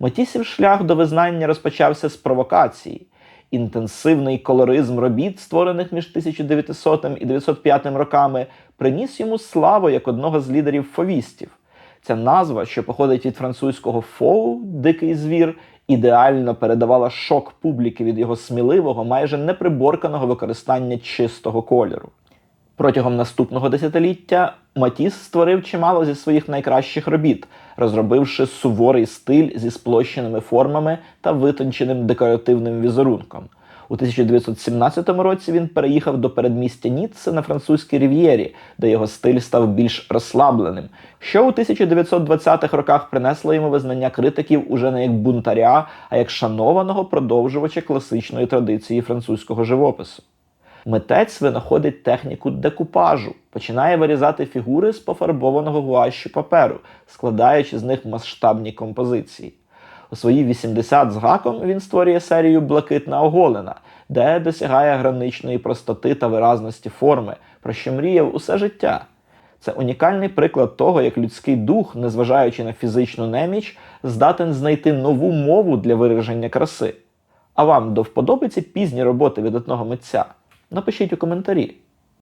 Матісів шлях до визнання розпочався з провокації. Інтенсивний колоризм робіт, створених між 1900 і 905 роками, приніс йому славу як одного з лідерів фовістів. Ця назва, що походить від французького фоу дикий звір, ідеально передавала шок публіки від його сміливого, майже неприборканого використання чистого кольору. Протягом наступного десятиліття Матіс створив чимало зі своїх найкращих робіт, розробивши суворий стиль зі сплощеними формами та витонченим декоративним візерунком. У 1917 році він переїхав до передмістя Ніцце на французькій рів'єрі, де його стиль став більш розслабленим, що у 1920-х роках принесло йому визнання критиків уже не як бунтаря, а як шанованого продовжувача класичної традиції французького живопису. Митець винаходить техніку декупажу, починає вирізати фігури з пофарбованого гуашю паперу, складаючи з них масштабні композиції. У свої 80 з гаком він створює серію Блакитна оголена, де досягає граничної простоти та виразності форми, про що мріяв усе життя. Це унікальний приклад того, як людський дух, незважаючи на фізичну неміч, здатен знайти нову мову для вираження краси. А вам до вподоби пізні роботи видатного митця? Напишіть у коментарі.